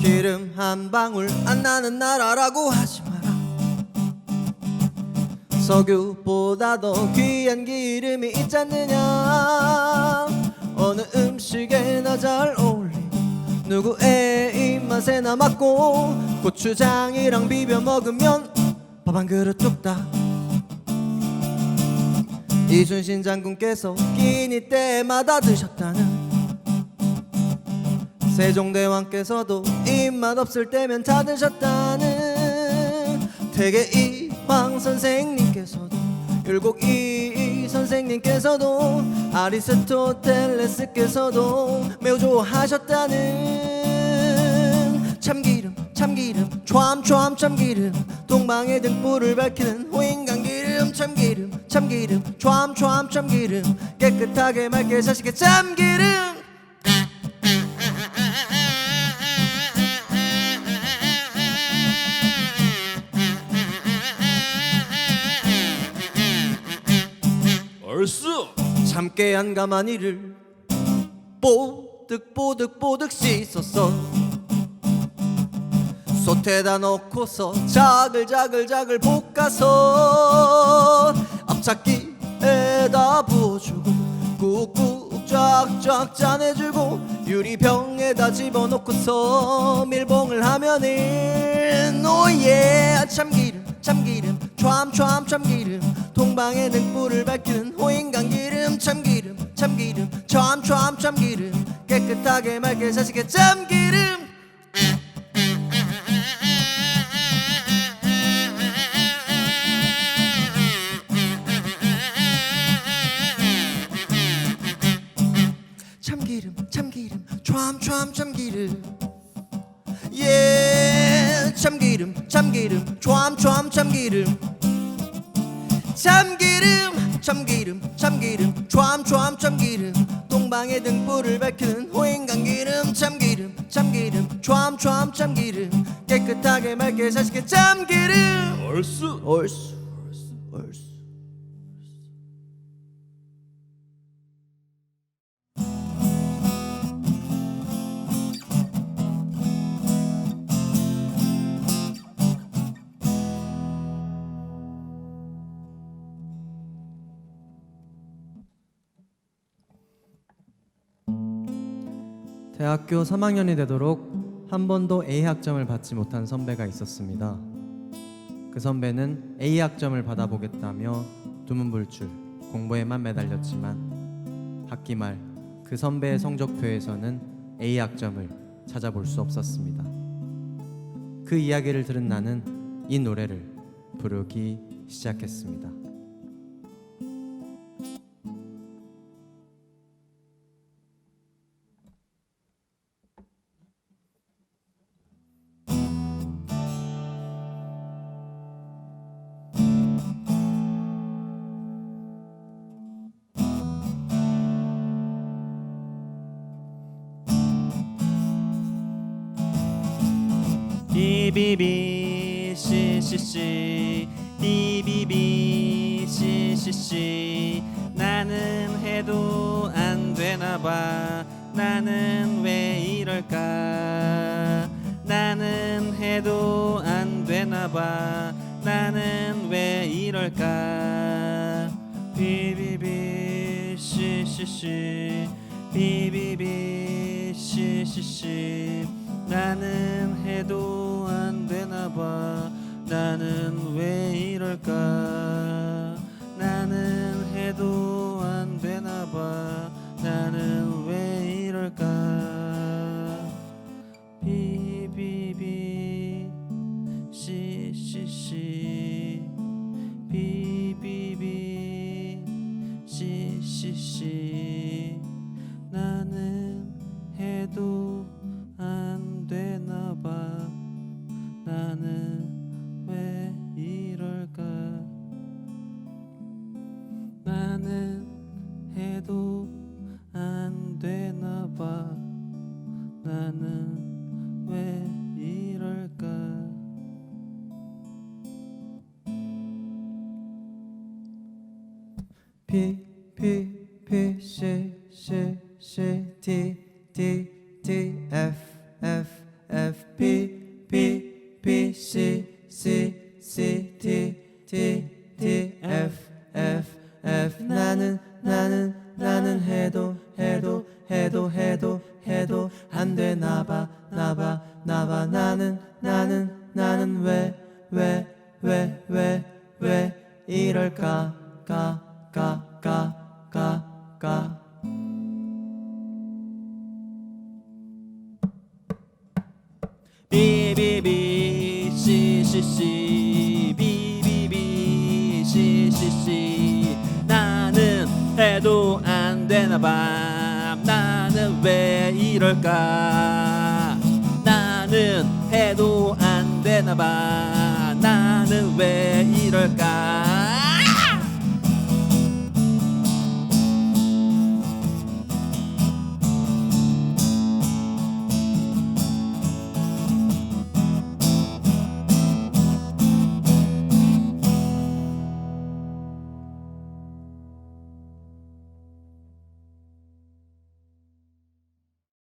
기름 한 방울 안 나는 나라라고 하지 마라. 석유보다 더 귀한 기름이 있지 않느냐. 어느 음식에나 잘 어울리고 누구의 입맛에나 맞고 고추장이랑 비벼 먹으면 밥 한 그릇 뚝딱 이순신 장군께서 끼니 때마다 드셨다는 세종대왕께서도 입맛 없을 때면 다 드셨다는 대개 이황 선생님께서도 율곡이 선생님께서도 아리스토텔레스께서도 매우 좋아하셨다는 참기름 참기름 촤암촤암 참기름 동방의 등불을 밝히는 호인간 기름 참기름 참기름 촤암촤암 참기름 깨끗하게 맑게 자식의 참기름 깨한 가마니를 뽀득뽀득뽀득 씻었어. 솥에다 넣고서 자글자글자글 볶아서 앞찾기에다 부어주고 꾹꾹 쫙쫙 짜내주고 유리병에다 집어넣고서 밀봉을 하면은 오예 참기름 참기름 촤암촤암 참기름. 동방의 등불을 밝히는 호인간 기름. 참기름 참기름 촤암촤암 참기름. 깨끗하게 맑게 자식의 참기름. 참기름 참기름. 촤암촤암 참기름. 예 참기름 참기름 촤암촤암 참기름. 참기름 참기름 참기름 촤암촤암 참기름. 동방의 등불을 밝히는 호인간 기름. 참기름 참기름 촤암촤암 참기름. 깨끗하게 맑게 자식의 참기름. 얼쑤 얼쑤 얼쑤 얼쑤 대학교 3학년이 되도록 한 번도 A 학점을 받지 못한 선배가 있었습니다. 그 선배는 A 학점을 받아보겠다며 두문불출 공부에만 매달렸지만 학기 말 그 선배의 성적표에서는 A 학점을 찾아볼 수 없었습니다. 그 이야기를 들은 나는 이 노래를 부르기 시작했습니다. 비비비 씨씨씨. 비비비 씨씨씨. 나는 해도 안 되나 봐. 나는 왜 이럴까? 나는 해도 안 되나 봐. 나는 왜 이럴까? 비비비 씨씨씨. 비비비 씨씨씨 왜 이럴까? 나는 해도 안 되나 봐. 나는 왜 이럴까? 비비비 씨씨씨. 비비비 씨씨씨. 나는 P P P C C C D D D F F F B B B C C C D D D F F F. 나는 나는 나는 해도 해도 해도 해도 해도 안 돼 나봐 나봐 나봐. 나는 나는 나는 왜 왜 왜 왜 왜 이럴까 까 가 비비비 시시시 비비비 시시시 나는 해도 안 되나 봐. 나는 왜 이럴까? 나는 해도 안 되나 봐